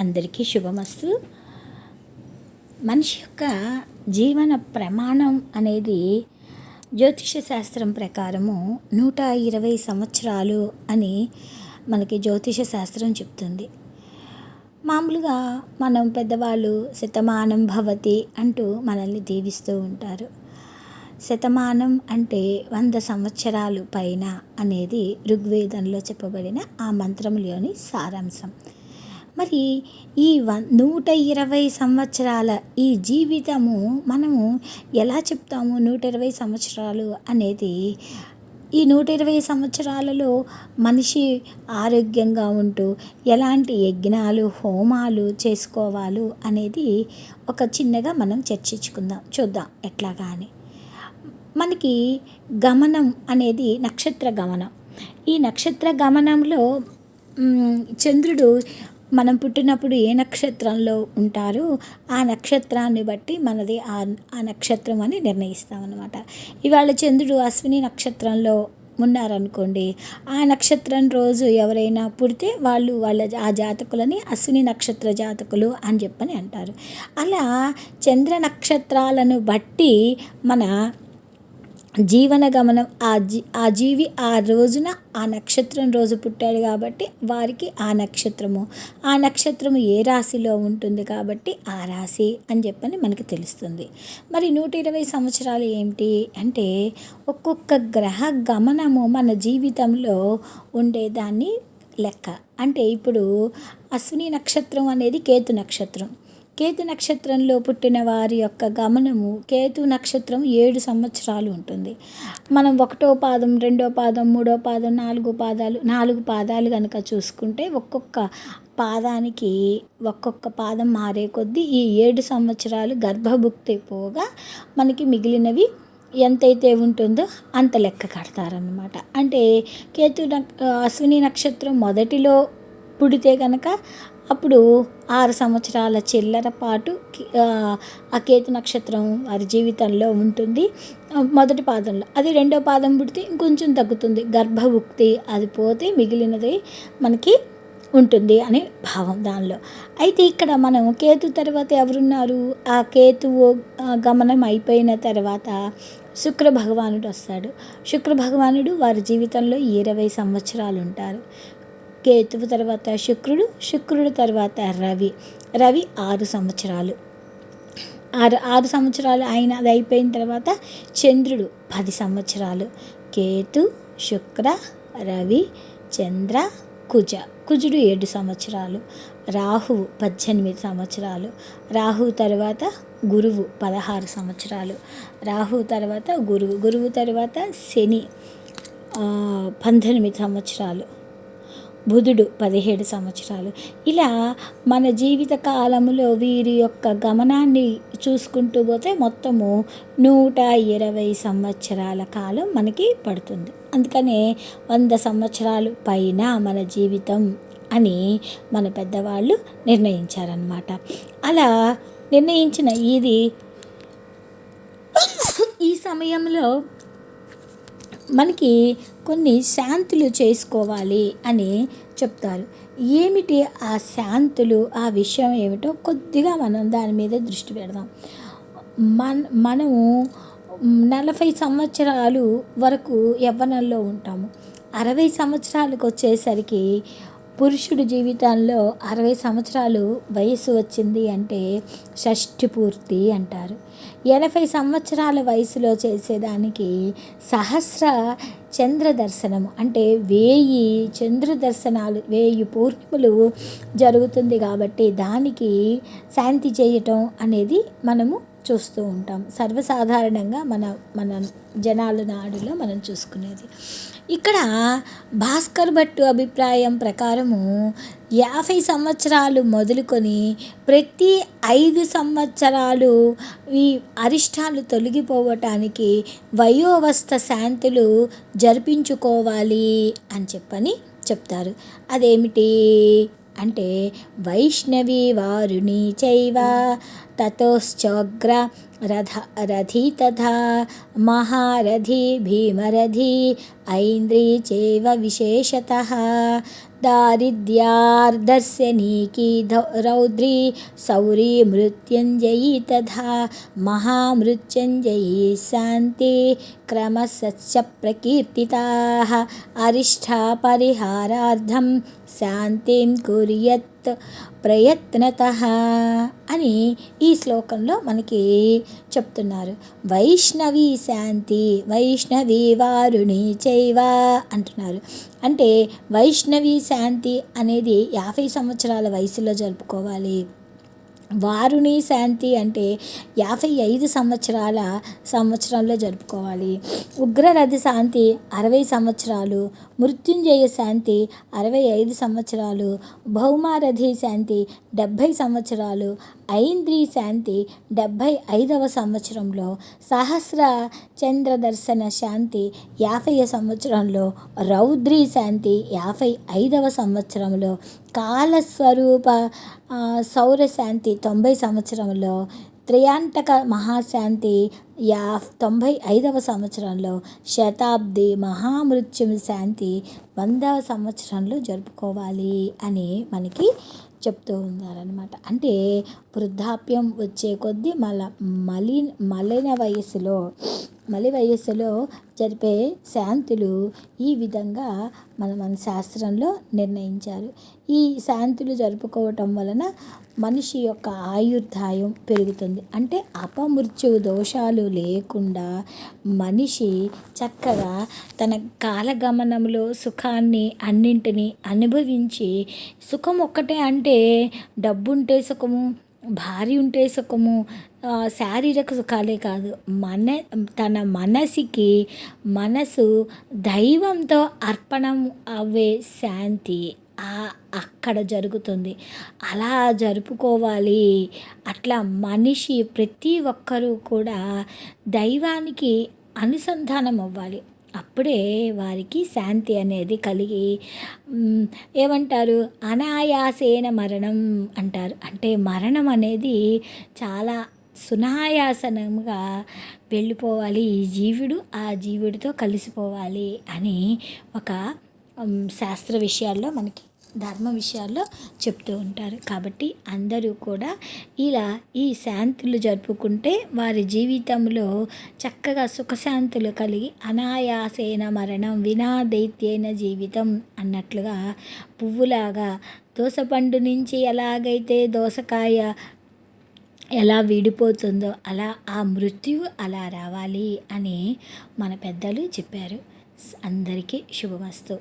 అందరికీ శుభమస్తు. మనిషి యొక్క జీవన ప్రమాణం అనేది జ్యోతిష శాస్త్రం ప్రకారము నూట ఇరవై సంవత్సరాలు అని మనకి జ్యోతిష శాస్త్రం చెప్తుంది. మామూలుగా మనం పెద్దవాళ్ళు శతమానం భవతి అంటూ మనల్ని దీవిస్తూ ఉంటారు. శతమానం అంటే వంద సంవత్సరాలు పైన అనేది ఋగ్వేదంలో చెప్పబడిన ఆ మంత్రంలోని సారాంశం. మరి ఈ వ నూట ఇరవై సంవత్సరాల ఈ జీవితము మనము ఎలా చెప్తాము నూట ఇరవై సంవత్సరాలు అనేది? ఈ నూట ఇరవై సంవత్సరాలలో మనిషి ఆరోగ్యంగా ఉంటూ ఎలాంటి యజ్ఞాలు హోమాలు చేసుకోవాలి అనేది ఒక చిన్నగా మనం చర్చించుకుందాం చూద్దాం ఎట్లాగా అని. మనకి గమనం అనేది నక్షత్ర గమనం. ఈ నక్షత్ర గమనంలో చంద్రుడు మనం పుట్టినప్పుడు ఏ నక్షత్రంలో ఉంటారో ఆ నక్షత్రాన్ని బట్టి మనది ఆ ఆ నక్షత్రం అని నిర్ణయిస్తామన్నమాట. ఇవాళ చంద్రుడు అశ్విని నక్షత్రంలో ఉన్నారనుకోండి ఆ నక్షత్రం రోజు ఎవరైనా పుడితే వాళ్ళు వాళ్ళ ఆ జాతకులని అశ్విని నక్షత్ర జాతకులు అని చెప్పని అంటారు. అలా చంద్ర నక్షత్రాలను బట్టి మన జీవన గమనం ఆ జీ ఆ జీవి ఆ రోజున ఆ నక్షత్రం రోజు పుట్టాడు కాబట్టి వారికి ఆ నక్షత్రము. ఆ నక్షత్రము ఏ రాశిలో ఉంటుంది కాబట్టి ఆ రాశి అని చెప్పని మనకి తెలుస్తుంది. మరి నూట ఇరవై సంవత్సరాలు ఏమిటి అంటే ఒక్కొక్క గ్రహ గమనము మన జీవితంలో ఉండేదాన్ని లెక్క. అంటే ఇప్పుడు అశ్విని నక్షత్రం అనేది కేతు నక్షత్రం. కేతు నక్షత్రంలో పుట్టిన వారి యొక్క గమనము కేతు నక్షత్రం ఏడు సంవత్సరాలు ఉంటుంది. మనం ఒకటో పాదం రెండో పాదం మూడో పాదం నాలుగో పాదాలు నాలుగు పాదాలు కనుక చూసుకుంటే ఒక్కొక్క పాదానికి ఒక్కొక్క పాదం మారే కొద్దీ ఈ ఏడు సంవత్సరాలు గర్భభుక్తి పోగా మనకి మిగిలినవి ఎంతైతే ఉంటుందో అంత లెక్క కడతారనమాట అంటే కేతు నక్ అశ్విని నక్షత్రం మొదటిలో పుడితే కనుక అప్పుడు ఆరు సంవత్సరాల చిల్లర పాటు ఆ, కేతు నక్షత్రం వారి జీవితంలో ఉంటుంది. మొదటి పాదంలో. అది రెండో పాదం పుడితే ఇంకొంచెం తగ్గుతుంది. గర్భభుక్తి అది పోతే మిగిలినది మనకి ఉంటుంది అనే భావం దానిలో. అయితే ఇక్కడ మనం కేతు తర్వాత ఎవరున్నారు? ఆ కేతువు గమనం అయిపోయిన తర్వాత శుక్ర భగవానుడు వస్తాడు. శుక్ర భగవానుడు వారి జీవితంలో ఇరవై సంవత్సరాలు ఉంటారు. కేతువు తర్వాత శుక్రుడు శుక్రుడు తర్వాత రవి. రవి ఆరు సంవత్సరాలు. ఆరు ఆరు సంవత్సరాలు ఆయన అది అయిపోయిన తర్వాత చంద్రుడు పది సంవత్సరాలు. కేతు శుక్ర రవి చంద్ర కుజ. కుజుడు ఏడు సంవత్సరాలు. రాహువు పద్దెనిమిది సంవత్సరాలు. రాహువు తర్వాత గురువు పదహారు సంవత్సరాలు. రాహువు తర్వాత గురువు గురువు తర్వాత శని ఆ, పంతొమ్మిది సంవత్సరాలు. బుధుడు పదిహేడు సంవత్సరాలు. ఇలా మన జీవిత కాలంలో వీరి యొక్క గమనాన్ని చూసుకుంటూ పోతే మొత్తము నూట ఇరవై సంవత్సరాల కాలం మనకి పడుతుంది. అందుకనే వంద సంవత్సరాలు పైన మన జీవితం అని మన పెద్దవాళ్ళు నిర్ణయించారనమాట అలా నిర్ణయించిన ఇది ఈ సమయంలో మనకి కొన్ని శాంతులు చేసుకోవాలి అని చెప్తారు. ఏమిటి ఆ శాంతులు? ఆ విషయం ఏమిటో కొద్దిగా మనం దాని మీద దృష్టి పెడదాం. మన మనము నలభై సంవత్సరాలు వరకు యవ్వనంలో ఉంటాము. అరవై సంవత్సరాలకు వచ్చేసరికి పురుషుడి జీవితంలో అరవై సంవత్సరాలు వయసు వచ్చింది అంటే షష్ఠి పూర్తి అంటారు. ఎనభై సంవత్సరాల వయసులో చేసేదానికి సహస్ర చంద్ర దర్శనము అంటే వేయి చంద్ర దర్శనాలు వేయి పూర్ణిమలు జరుగుతుంది కాబట్టి దానికి శాంతి చేయటం అనేది మనము చూస్తూ ఉంటాం. సర్వసాధారణంగా మన మన జనాలు నాడులో మనం చూసుకునేది. ఇక్కడ భాస్కర్ భట్టు అభిప్రాయం ప్రకారము యాభై సంవత్సరాలు మొదలుకొని ప్రతి ఐదు సంవత్సరాలు ఈ అరిష్టాలు తొలగిపోవటానికి వయోవస్థ శాంతులు జరిపించుకోవాలి అని చెప్పని చెప్తారు. అదేమిటి? అంటే వైష్ణవి వారుణి చైవ తతోశ్చోగ్ర రథ రథి తథా మహారథి భీమరథి ఐంద్రీ చేవ విశేషత दारिद्र्यार्दर्शनीकी रौद्री सौरी मृत्युञ्जयी तथा महामृत्युञ्जयी शान्ति क्रमशश्च प्रकीर्तिताः अरिष्ठापरिहारार्थं శాంతిం కురియత్ ప్రయత్నత అని ఈ శ్లోకంలో మనకి చెప్తున్నారు వైష్ణవి శాంతి వైష్ణవి వారుణి చైవ అంటున్నారు అంటే వైష్ణవి శాంతి అనేది యాభై సంవత్సరాల వయసులో జరుపుకోవాలి. వారుని శాంతి అంటే యాభై ఐదు సంవత్సరాల సంవత్సరంలో జరుపుకోవాలి. ఉగ్రరథి శాంతి అరవై సంవత్సరాలు మృత్యుంజయ శాంతి అరవై ఐదు సంవత్సరాలు భౌమారథి శాంతి డెబ్భై సంవత్సరాలు ఐంద్రి శాంతి డెబ్భై ఐదవ సంవత్సరంలో సహస్ర చంద్ర దర్శన శాంతి యాభై సంవత్సరంలో రౌద్రి శాంతి యాభై ఐదవ సంవత్సరంలో కాలస్వరూప సౌరశాంతి తొంభై సంవత్సరంలో త్రయాంటక మహాశాంతి యా తొంభై ఐదవ సంవత్సరంలో శతాబ్ది మహామృత్యుం శాంతి వందవ సంవత్సరంలో జరుపుకోవాలి అని మనకి చెప్తూ ఉన్నారనమాట అంటే వృద్ధాప్యం వచ్చే కొద్దీ మళ్ళీ మలిన మలిన వయసులో మలి వయస్సులో జరిపే శాంతులు ఈ విధంగా మన మన శాస్త్రంలో నిర్ణయించారు. ఈ శాంతులు జరుపుకోవటం వలన మనిషి యొక్క ఆయుర్దాయం పెరుగుతుంది. అంటే అపమృత్యు దోషాలు లేకుండా మనిషి చక్కగా తన కాలగమనంలో సుఖాన్ని అన్నింటినీ అనుభవించి సుఖం ఒక్కటే అంటే డబ్బుంటే సుఖము భార్య ఉంటే సుఖము శారీరక సుఖాలే కాదు. మన తన మనసుకి మనసు దైవంతో అర్పణం అవ్వే శాంతి అక్కడ జరుగుతుంది. అలా జరుపుకోవాలి. అట్లా మనిషి ప్రతి ఒక్కరూ కూడా దైవానికి అనుసంధానం అవ్వాలి. అప్పుడే వారికి శాంతి అనేది కలిగి ఏమంటారు? అనాయాసేన మరణం అంటారు. అంటే మరణం అనేది చాలా సునాయాసనంగా వెళ్ళిపోవాలి ఈ జీవుడు ఆ జీవుడితో కలిసిపోవాలి అని ఒక శాస్త్ర విషయాల్లో మనకి ధర్మ విషయాల్లో చెప్తూ ఉంటారు. కాబట్టి అందరూ కూడా ఇలా ఈ శాంతులు జరుపుకుంటే వారి జీవితంలో చక్కగా సుఖశాంతులు కలిగి అనాయాసేన మరణం వినా దైత్యైన జీవితం అన్నట్లుగా పువ్వులాగా దోసపండు నుంచి ఎలాగైతే దోసకాయ ఎలా విడిపోతుందో అలా ఆ మృత్యువు అలా రావాలి అని మన పెద్దలు చెప్పారు. అందరికీ శుభమస్తు.